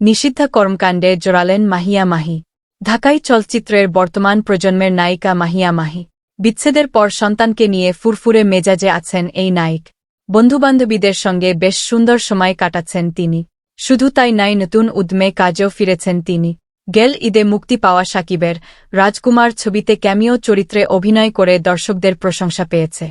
নিষিদ্ধা কর্মকাণ্ডে জড়ালেন মাহিয়া মাহি। ঢাকাই চলচ্চিত্রের বর্তমান প্রজন্মের নায়িকা মাহিয়া মাহি। বিচ্ছেদের পর সন্তানকে নিয়ে ফুরফুরে মেজাজে আছেন এই নায়িক। বন্ধুবান্ধবীদের সঙ্গে বেশ সুন্দর সময় কাটাচ্ছেন তিনি। শুধু তাই নাই, নতুন উদ্যমে কাজেও ফিরেছেন তিনি। গেল ঈদে মুক্তি পাওয়া সাকিবের রাজকুমার ছবিতে ক্যামিও চরিত্রে অভিনয় করে দর্শকদের প্রশংসা পেয়েছে।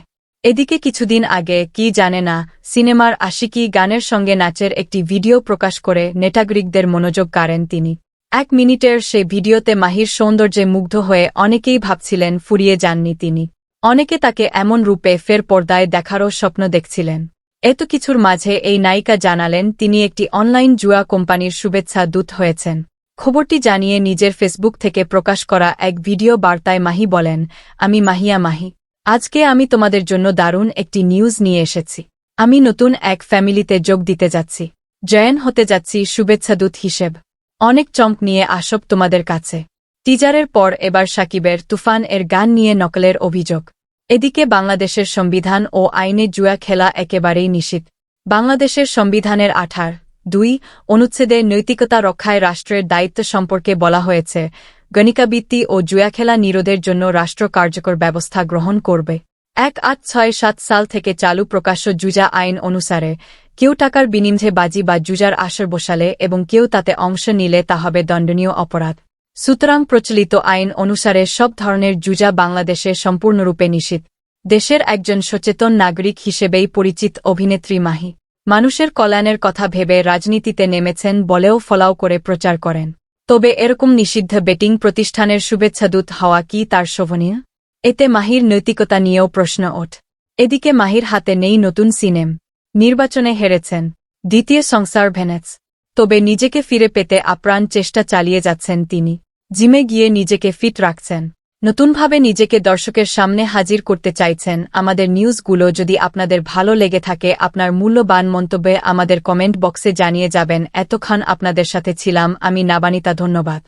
এদিকে কিছুদিন আগে, কি জানে না, সিনেমার আশিকি গানের সঙ্গে নাচের একটি ভিডিও প্রকাশ করে নেটাগরিকদের মনোযোগ কাড়েন তিনি। এক মিনিটের সে ভিডিওতে মাহির সৌন্দর্যে মুগ্ধ হয়ে অনেকেই ভাবছিলেন ফুরিয়ে যাননি তিনি। অনেকে তাকে এমন রূপে ফের পর্দায় দেখারও স্বপ্ন দেখছিলেন। এত কিছুর মাঝে এই নায়িকা জানালেন, তিনি একটি অনলাইন জুয়া কোম্পানির শুভেচ্ছা দূত হয়েছেন। খবরটি জানিয়ে নিজের ফেসবুক থেকে প্রকাশ করা এক ভিডিও বার্তায় মাহি বলেন, আমি মাহিয়া মাহি। আজকে আমি তোমাদের জন্য দারুণ একটি নিউজ নিয়ে এসেছি। আমি নতুন এক ফ্যামিলিতে যোগ দিতে যাচ্ছি। জয়েন হতে যাচ্ছি শুভেচ্ছাদূত হিসেব। অনেক চমক নিয়ে আসব তোমাদের কাছে। টিজারের পর এবার সাকিবের তুফান এর গান নিয়ে নকলের অভিযোগ। এদিকে বাংলাদেশের সংবিধান ও আইনে জুয়া খেলা একেবারেই নিষিদ্ধ। বাংলাদেশের সংবিধানের আঠার দুই অনুচ্ছেদে নৈতিকতা রক্ষায় রাষ্ট্রের দায়িত্ব সম্পর্কে বলা হয়েছে গণিকাবৃত্তি ও জুয়া খেলা নিরোধের জন্য রাষ্ট্র কার্যকর ব্যবস্থা গ্রহণ করবে। এক আট ছয় সাত সাল থেকে চালু প্রকাশ্য জুজা আইন অনুসারে, কেউ টাকার বিনিময়ে বাজি বা জুজার আসর বসালে এবং কেউ তাতে অংশ নিলে তা হবে দণ্ডনীয় অপরাধ। সুতরাং প্রচলিত আইন অনুসারে সব ধরনের জুজা বাংলাদেশে সম্পূর্ণরূপে নিষিদ্ধ। দেশের একজন সচেতন নাগরিক হিসেবেই পরিচিত অভিনেত্রী মাহি। মানুষের কল্যাণের কথা ভেবে রাজনীতিতে নেমেছেন বলেও ফলাও করে প্রচার করেন। তবে এরকম নিষিদ্ধ বেটিং প্রতিষ্ঠানের শুভেচ্ছাদূত হওয়া কি তার শোভনীয়? এতে মাহির নৈতিকতা নিয়েও প্রশ্ন ওঠ। এদিকে মাহির হাতে নেই নতুন সিনেম। নির্বাচনে হেরেছেন। দ্বিতীয় সংসার ভেনেস তবে নিজেকে ফিরে পেতে আপ্রাণ চেষ্টা চালিয়ে যাচ্ছেন তিনি। জিমে গিয়ে নিজেকে ফিট রাখছেন। নতুনভাবে নিজেকে দর্শকের সামনে হাজির করতে চাইছেন আমাদের নিউজগুলো যদি আপনাদের ভালো লেগে থাকে, আপনার মূল্যবান মন্তব্যে আমাদের কমেন্ট বক্সে জানিয়ে যাবেন, এতক্ষণ আপনাদের সাথে ছিলাম, আমি নাবানিতা, ধন্যবাদ।